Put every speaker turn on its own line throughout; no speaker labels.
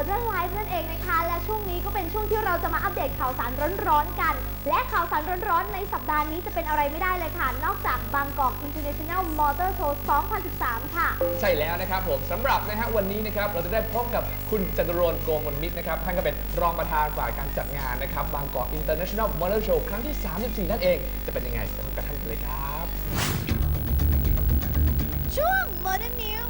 Modern Life นั่นเองนะคะ และช่วงนี้ก็เป็นช่วงที่เราจะมาอัปเดตข่าวสารร้อนๆกัน และข่าวสารร้อนๆ ในสัปดาห์นี้จะเป็นอะไรไม่ได้เลยค่ะ นอกจากบางกอก International Motor Show 2013 ค่ะ
ใช่แล้วนะครับผมสำหรับนะฮะวันนี้นะครับเราจะได้พบกับคุณจตุรนต์โกมลมิตรนะครับท่านก็เป็นรองประธานฝ่ายการจัดงานนะครับบางกอก International Motor Show ครั้งที่ 34 นั่นเอง จะเป็นยังไงไปพบกับท่านกันเลยครับ
ช่วง Modern News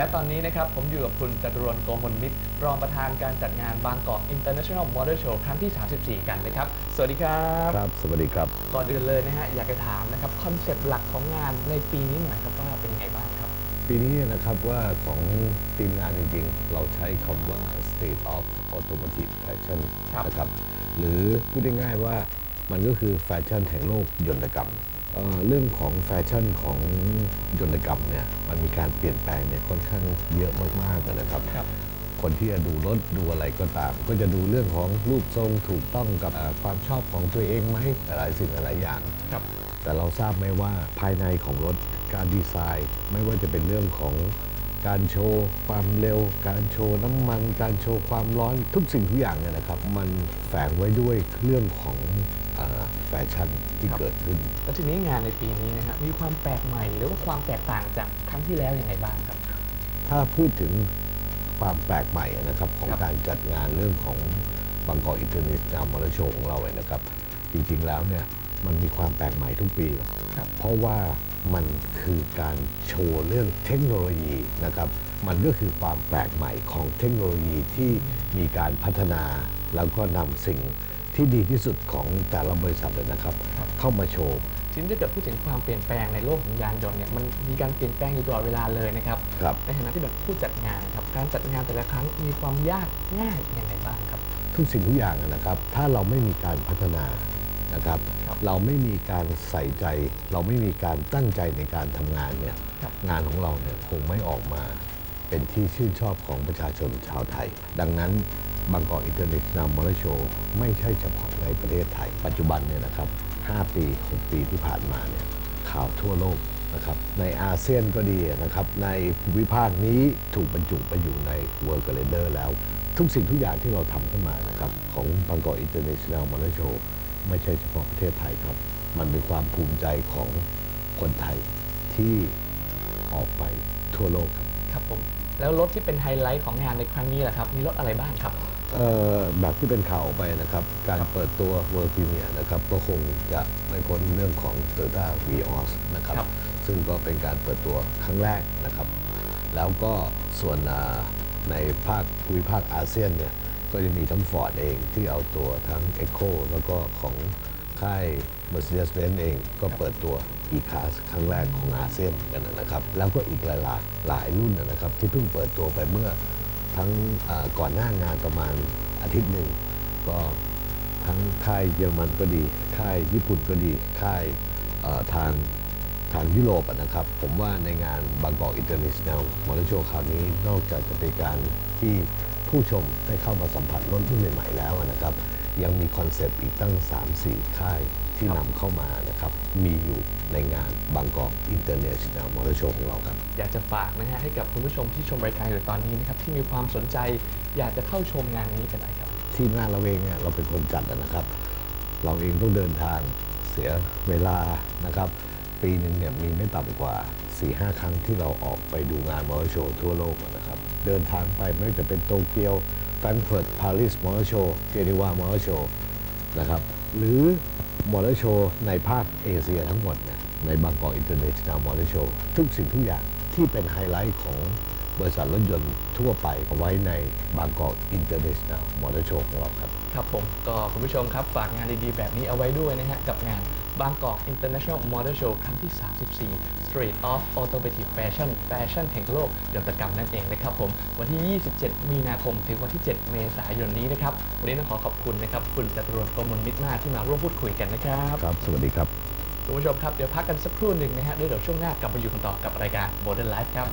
และตอนนี้นะครับผมอยู่กับคุณจตุรนต์โกมลมิตร รองประธานการจัดงานบางกอก International Motor Show ครั้งที่ 34 กันนะครับ สวัสดีครับ
ครับ สวัสดีครับ
ก่อนอื่นเลยนะฮะอยากจะถามนะครับคอนเซปต์หลักของงานในปีนี้หน่อยครับว่าเป็นยังไงบ้างครับ
ปีนี้นะครับว่าของทีมงานจริงๆ เราใช้คำว่า State of Automotive Fashion
ครับ
นะครับ หรือพูดง่ายๆว่ามันก็คือแฟชั่นแห่งโลกยนตกรรม เอ่อเรื่องของแฟชั่นของยนตกรรมเนี่ยมันมีการเปลี่ยนแปลงเนี่ยค่อนข้างเยอะมากๆนะครับ
ครับ
คนที่จะดูรถดูอะไรก็ตาม ก็จะดูเรื่องของรูปทรงถูกต้องกับเอ่อความชอบของตัวเองไหมหลายสิ่งหลายอย่าง
ครับ
แต่เราทราบไหมว่าภายในของรถการดีไซน์ ไม่ว่าจะเป็นเรื่องของการโชว์ความเร็ว การโชว์น้ำมัน การโชว์ความร้อนทุกสิ่งทุกอย่างเนี่ยนะครับ มันแฝงไว้ด้วยเรื่องของเออ แฟชั่นที่
ครับ
เกิดขึ้น
แล้วทีนี้งานในปีนี้นะฮะมีความแปลกใหม่หรือว่าความแตกต่างจากครั้งที่แล้วยังไงบ้างครับ
ถ้าพูดถึงความแปลกใหม่นะครับของ
ครับ
การจัดงานเรื่องของบางกอกอินเตอร์เนชั่นแนลมอเตอร์โชว์ของเราเนี่ยนะครับ จริงๆแล้วเนี่ยมันมีความแปลกใหม่ทุกปี
ครับ
เพราะว่ามันคือการโชว์เรื่องเทคโนโลยีนะครับ มันก็คือความแปลกใหม่ของเทคโนโลยีที่มีการพัฒนา แล้วก็นำสิ่ง ที่ดีที่สุดของแต่ละบริษัทนะครับ
ครับ
เข้ามาโชว์
ทีนี้ถ้าเกิดพูดถึงความเปลี่ยนแปลงในโลกของยานยนต์เนี่ยมันมีการเปลี่ยนแปลงอยู่ตลอดเวลาเลยนะครับ
ครับ
ในฐานะที่เป็นผู้จัดงานครับการจัดงานแต่ละครั้งมีความยากง่ายยังไงบ้างครับ
ทุกสิ่งทุกอย่างนะครับ ถ้าเราไม่มีการพัฒนานะครับ
ครับ
เราไม่มีการใส่ใจ เราไม่มีการตั้งใจในการทำงานเนี่ย
ครับ
งานของเราเนี่ยคงไม่ออกมาเป็นที่ชื่นชอบของประชาชนชาวไทย ดังนั้น บางกอกอินเตอร์เนชั่นแนลมอเตอร์โชว์ไม่ใช่เฉพาะในประเทศไทย ปัจจุบันเนี่ยนะครับ 5 ปี 6 ปีที่ผ่านมาเนี่ยข่าวทั่วโลกนะครับในอาเซียนก็ดีนะครับ ในภูมิภาคนี้ถูกบรรจุไปอยู่ใน World Calendar แล้ว ทุกสิ่งทุกอย่างที่เราทำขึ้นมานะครับของบางกอกอินเตอร์เนชั่นแนลมอเตอร์โชว์ไม่ใช่เฉพาะประเทศไทยครับ มันเป็นความภูมิใจของคนไทยที่ออกไปทั่วโลกครับ
ครับผม แล้วรถที่เป็นไฮไลท์ของงานในครั้งนี้แหละครับ มีรถอะไรบ้างครับ
แบบที่เป็นข่าวออกไปนะครับ การเปิดตัว World Premier นะครับก็คงจะไม่พ้นเรื่องของ Toyota Vios นะครับ
ครับ
ซึ่งก็เป็นการเปิดตัวครั้งแรกนะครับ แล้วก็ส่วนอ่าในภาคภูมิภาคอาเซียนเนี่ยก็จะมีทั้ง Ford เองที่เอาตัวทั้ง Echo แล้วก็ของค่าย Mercedes-Benz เองก็เปิดตัว E-Class ครั้งแรกของอาเซียนกันนะครับ แล้วก็อีกหลายๆหลายรุ่นนะครับ ที่เพิ่งเปิดตัวไปเมื่อ ทั้งก่อนหน้างานประมาณอาทิตย์หนึ่งก็ทั้งค่ายเยอรมันก็ดี ค่ายญี่ปุ่นก็ดี ค่ายทางทางยุโรปนะครับ ผมว่าในงานบางกอกอินเตอร์เนชั่นแนลมอเตอร์โชว์คราวนี้นอกจากจะเป็นการที่ผู้ชมได้เข้ามาสัมผัสรถรุ่นใหม่ๆแล้วนะครับ ยังมีคอนเซปต์อีกตั้ง 3-4 ค่าย ที่นำเข้ามานะครับมีอยู่ในงานบางกอกอินเตอร์เนชั่นแนลมอเตอร์โชว์ของเราครับ
อยากจะฝากนะฮะให้กับคุณผู้ชมที่ชมรายการอยู่ตอนนี้นะครับที่มีความสนใจอยากจะเข้าชมงานนี้กันหน่อยครับ
ทีมงานเราเองเนี่ยเราเป็นคนจัดนะครับ เราเองต้องเดินทางเสียเวลานะครับ ปีหนึ่งเนี่ยมีไม่ต่ำกว่า 4-5 ครั้งที่เราออกไปดูงานมอเตอร์โชว์ทั่วโลกนะครับ เดินทางไปไม่ว่าจะเป็นโตเกียวแฟรงก์เฟิร์ตปารีสมอเตอร์โชว์เจนีวามอเตอร์โชว์นะครับหรือ มอเตอร์โชว์ในภาคเอเชียทั้งหมดเนี่ยในบางกอกอินเตอร์เนชั่นแนลมอเตอร์โชว์ทุกสิ่งทุกอย่างที่เป็นไฮไลท์ของบริษัทรถยนต์ทั่วไปเอาไว้ในบางกอกอินเตอร์เนชั่นแนลมอเตอร์โชว์ของเราครับ
ครับผมก็คุณผู้ชมครับ ฝากงานดีๆ แบบนี้เอาไว้ด้วยนะฮะ กับงานบางกอกอินเตอร์เนชั่นแนลมอเตอร์โชว์ครั้งที่ 34 Street of Automotive Fashion แฟชั่นแห่งโลกยนตกรรมนั่นเองนะครับผม วันที่ 27 มีนาคม ถึงวันที่ 7 เมษายนนี้นะครับ วันนี้ต้องขอขอบคุณนะครับ คุณจตุรนต์กมลมิตรมากที่มาร่วมพูดคุยกันนะครับ
ครับ สวัสดีครับ
คุณผู้ชมครับ เดี๋ยวพักกันสักครู่หนึ่งนะฮะเดี๋ยวเดี๋ยวช่วงหน้ากลับมาอยู่กันต่อกับรายการ Modern Life ครับ